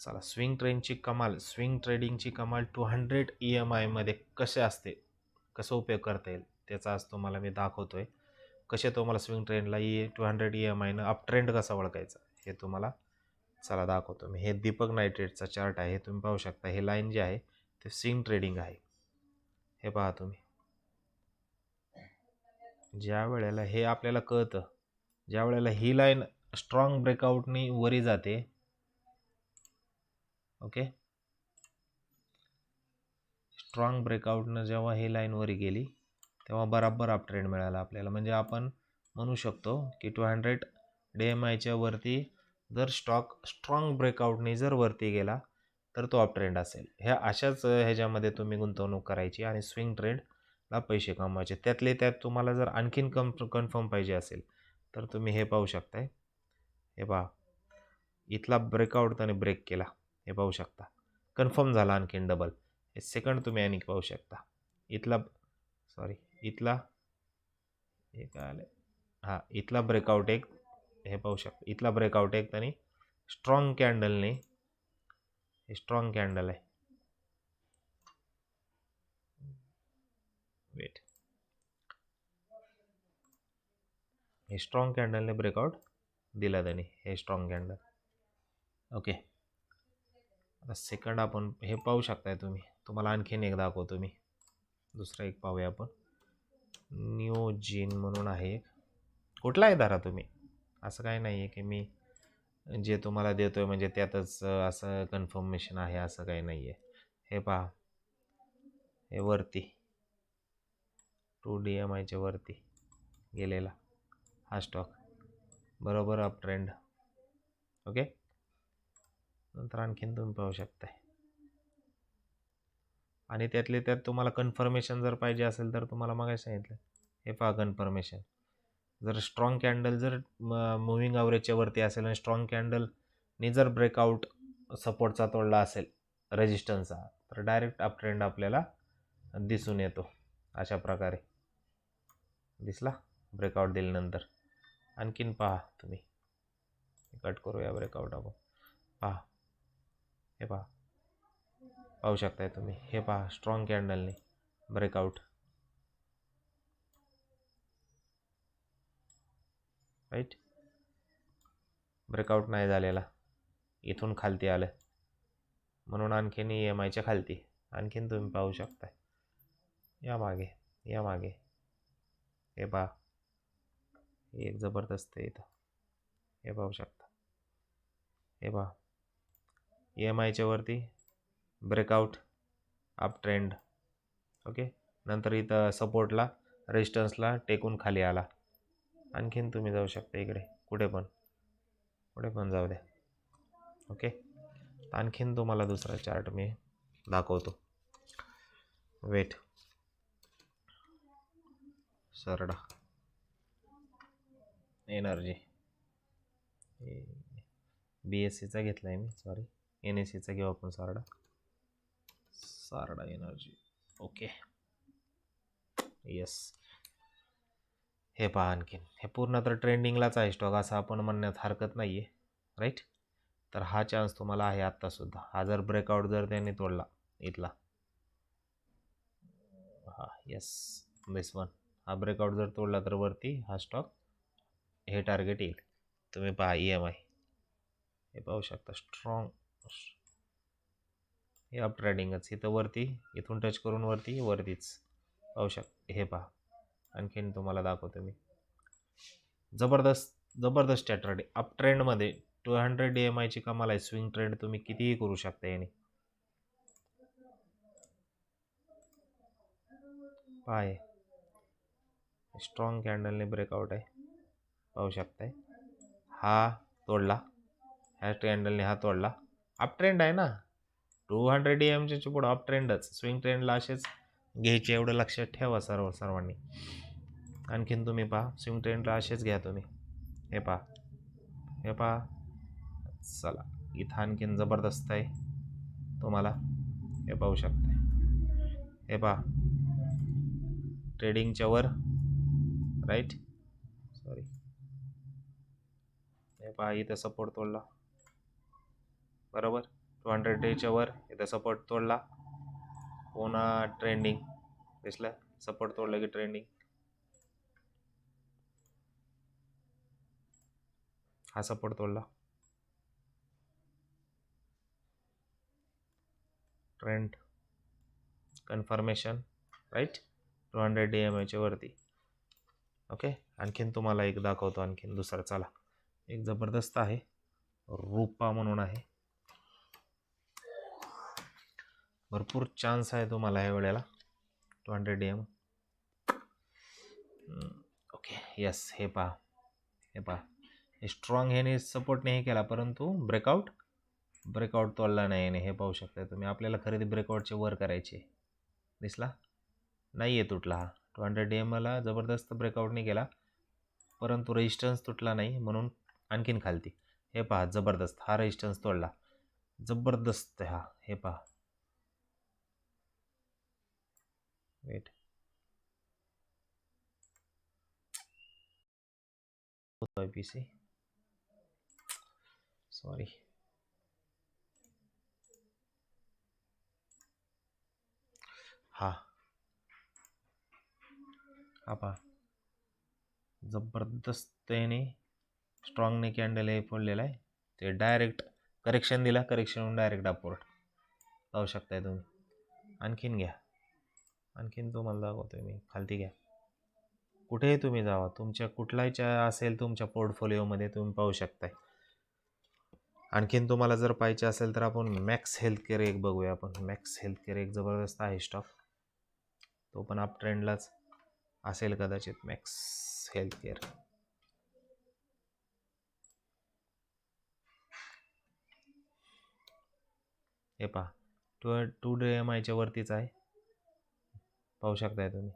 चला स्विंग ट्रेनची कमाल स्विंग ट्रेडिंगची कमाल टू हंड्रेड ई एम आयमध्ये कसे असते कसं उपयोग करता येईल त्याचा आज तुम्हाला मी दाखवतो आहे कसे तुम्हाला स्विंग ट्रेनला E two hundred E M आयनं अप ट्रेंड कसा ओळखायचा हे तुम्हाला चला दाखवतो. मी हे दीपक नायट्रेटचा चार्ट आहे हे तुम्ही पाहू शकता. हे लाईन जे आहे ते स्विंग ट्रेडिंग आहे. हे पहा तुम्ही. ज्या वेळेला हे आपल्याला कळतं ज्या वेळेला ही लाईन स्ट्रॉंग ब्रेकआउटनी वरी जाते ओके? स्ट्रॉंग ब्रेकआउटनं जेव्हा हे लाईनवर गेली तेव्हा बराबर अप ट्रेंड मिळाला आपल्याला. म्हणजे आपण म्हणू शकतो की टू हंड्रेड डी एम आयच्या वरती जर स्टॉक स्ट्रॉंग ब्रेकआउटने जर वरती गेला तर तो अप ट्रेंड असेल. ह्या अशाच ह्याच्यामध्ये तुम्ही गुंतवणूक करायची आणि स्विंग ट्रेंडला पैसे कमवायचे. त्यातले त्यात तुम्हाला जर आणखीन कम कन्फर्म पाहिजे असेल तर तुम्ही हे पाहू शकताय. हे पहा. इथला ब्रेकआउट त्याने ब्रेक केला. हे पाहू शकता. कन्फर्म झाला आणखीन डबल हे सेकंड तुम्ही आणखी पाहू शकता. इथला सॉरी इथला हे काय आलं हां इथला ब्रेकआउट एक हे पाहू शकता. इथला ब्रेकआउट एक त्यांनी स्ट्रॉंग कॅन्डलने हे स्ट्रॉंग कॅन्डल आहे. वेट हे स्ट्रॉंग कॅन्डलने ब्रेकआउट दिला त्यांनी. हे स्ट्रॉंग कॅन्डल ओके आता सेकंड आपण हे पाहू शकताय तुम्ही. तुम्हाला आणखीन एक दाखवतो मी. दुसरा एक पाहूया आपण. न्यूजीन म्हणून आहे एक. कुठला आहे धरा तुम्ही? असं काही नाही आहे की मी जे तुम्हाला देतो आहे म्हणजे त्यातच असं कन्फर्मेशन आहे असं काही नाही आहे हे पहा. हे वरती. टू डी एम आयच्या वरती गेलेला हा स्टॉक बरोबर अप ट्रेंड ओके नंतर आणखीन तुम्ही पाहू शकताय. आणि त्यातले त्यात तुम्हाला कन्फर्मेशन जर पाहिजे असेल तर तुम्हाला मग सांगितलं? हे पहा कन्फर्मेशन जर स्ट्रॉंग कॅन्डल जर मुव्हिंग ॲव्हरेजच्या वरती असेल आणि स्ट्रॉंग कॅन्डलने जर ब्रेकआउट सपोर्टचा तोडला असेल रेजिस्टन्सचा तर डायरेक्ट अप ट्रेंड आपल्याला दिसून येतो. अशा प्रकारे. दिसला? ब्रेकआउट दिल्यानंतर. आणखीन पहा तुम्ही. कट करूया ब्रेकआउट आपण. पहा. हे पहा. पाहू शकताय तुम्ही. हे पहा स्ट्रॉंग कॅन्डलने ब्रेकआउट राईट ब्रेकआउट नाही झालेला. इथून खालती आलं. म्हणून आणखीन ई एम आयच्या खालती. आणखीन तुम्ही पाहू शकताय. या मागे या मागे. हे पहा. एक जबरदस्त आहे इथं. हे पाहू शकता. हे पहा. ई एम आयच्या वरती. ब्रेकआउट अप ट्रेंड ओके नंतर इथं सपोर्टला रेजिस्टन्सला टेकून खाली आला. आणखीन तुम्ही जाऊ शकता इकडे. कुठे पण. कुठे पण जाऊ द्या. ओके आणखीन तुम्हाला दुसरा चार्ट मी दाखवतो. वेट सरडा. एनर्जी बी एस सीचा घेतला आहे मी. सॉरी एन एस सीचा घेऊ आपण Sarda. Sarda energy. Okay. Yes हे पहा आणखीन. हे पूर्ण तर ट्रेंडिंगलाच आहे स्टॉक असं आपण म्हणण्यात हरकत नाही आहे राईट तर हा चान्स तुम्हाला आहे आत्तासुद्धा हा जर ब्रेकआउट जर त्यांनी तोडला इथला. हा येस दिस वन हा ब्रेकआउट जर तोडला तर वरती हा स्टॉक हे टार्गेट येईल. तुम्ही पहा ई एम आय हे पाहू शकता. स्ट्रॉंग हे अप ट्रेडिंगच इथं वरती इथून टच करून वरती वरतीच. पाहू शक हे पहा. आणखीन तुम्हाला दाखवतो मी. जबरदस्त जबरदस्त स्टॅटर्डे अप ट्रेंडमध्ये टू हंड्रेड डी एम आयची कमाल आहे. स्विंग ट्रेंड तुम्ही कितीही करू शकता याने. पाय. स्ट्रॉंग कॅन्डलने ब्रेकआउट आहे. पाहू शकताय. हा तोडला. ह्या कॅन्डलने हा तोडला. अप ट्रेंड आहे ना? टू हंड्रेड ई एमच्या पुढं अप ट्रेंडच स्विंग ट्रेंडला असेच घ्यायचे एवढं लक्षात ठेवा सर्व सर्वांनी. आणखीन तुम्ही पहा. स्विंग ट्रेंडला असेच घ्या तुम्ही. हे पहा. हे पहा. चला. इथं आणखीन जबरदस्त आहे. तुम्हाला हे पाहू शकता हे पहा. ट्रेडिंगच्या वर. राईट सॉरी हे पहा. इथं सपोर्ट तोडला. बरोबर? टू हंड्रेड डेच्या वर इथं सपोर्ट तोडला. पुन्हा ट्रेंडिंग दिसलं? सपोर्ट तोडलं की ट्रेंडिंग हा सपोर्ट तोडला. Trend confirmation right two hundred D M एच्या वरती. ओके आणखीन तुम्हाला एक दाखवतो आणखीन दुसरा. चला. एक जबरदस्त आहे. रूपा म्हणून आहे. भरपूर चान्स आहे तुम्हाला ह्या वेळेला. Two hundred D M okay yes हे पहा. हे पहा. हे स्ट्रॉंग ह्याने सपोर्ट नाही केला परंतु ब्रेकआउट ब्रेकआउट तोडला नाही याने. हे पाहू शकता तुम्ही आपल्याला खरेदी ब्रेकआउटचे वर करायचे. दिसला? नाही आहे तुटला हा. टू हंड्रेड डी एमला जबरदस्त ब्रेकआउट नाही केला परंतु रेजिस्टन्स तुटला नाही म्हणून आणखीन खालती. हे पहा जबरदस्त. हा रेजिस्टन्स तोडला. जबरदस्त हा. हे पहा. वेट होतोय पी सी सॉरी हा हा जबरदस्त याने स्ट्रॉंगने कॅन्डल हे फोडलेलं आहे. ते डायरेक्ट करेक्शन दिला. करेक्शन डायरेक्ट अपवर्ड लावू शकताय तुम्ही. आणखीन घ्या. आणखीन तुम्हाला दाखवतोय मी. खालती घ्या. कुठेही तुम्ही जावा. तुमच्या कुठलाही असेल तुमच्या पोर्टफोलिओमध्ये तुम्ही पाहू शकताय. आणखीन तुम्हाला जर पाहिजे असेल तर आपण मॅक्स हेल्थ केअर एक बघूया आपण. मॅक्स हेल्थ केअर एक जबरदस्त आहे स्टॉक तो पण अप ट्रेंडलाच असेल कदाचित मॅक्स हेल्थ केअर हे पहा. टू टू डे एम आयच्या वरतीच आहे. पाहू शकताय तुम्ही.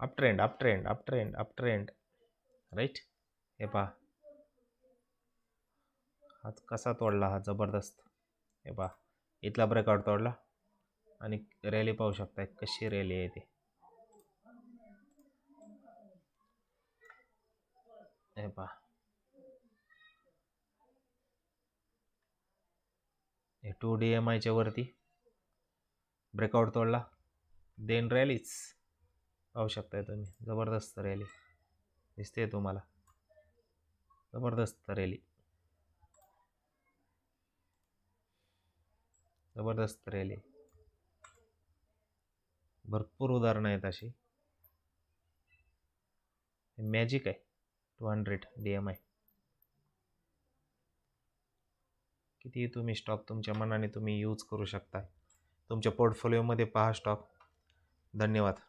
Up trend up trend up trend up trend right हे पहा. हा कसा तोडला हा जबरदस्त. हे पहा. इथला ब्रेकआउट तोडला. आणि रॅली पाहू शकताय कशी रॅली आहे ती. हे पहा. हे टू डी एम आयच्या वरती ब्रेकआउट तोडला. देन रॅलीच. पाहू शकताय तुम्ही. जबरदस्त रॅली. दिसते तुम्हाला. जबरदस्त रॅली. जबरदस्त रॅली. भरपूर उदाहरणं आहेत अशी. मॅजिक आहे. Two hundred D M I किती तुम्ही स्टॉक तुमच्या मनाने तुम्ही यूज करू शकता तुमच्या पोर्टफोलिओमध्ये पहा स्टॉक धन्यवाद.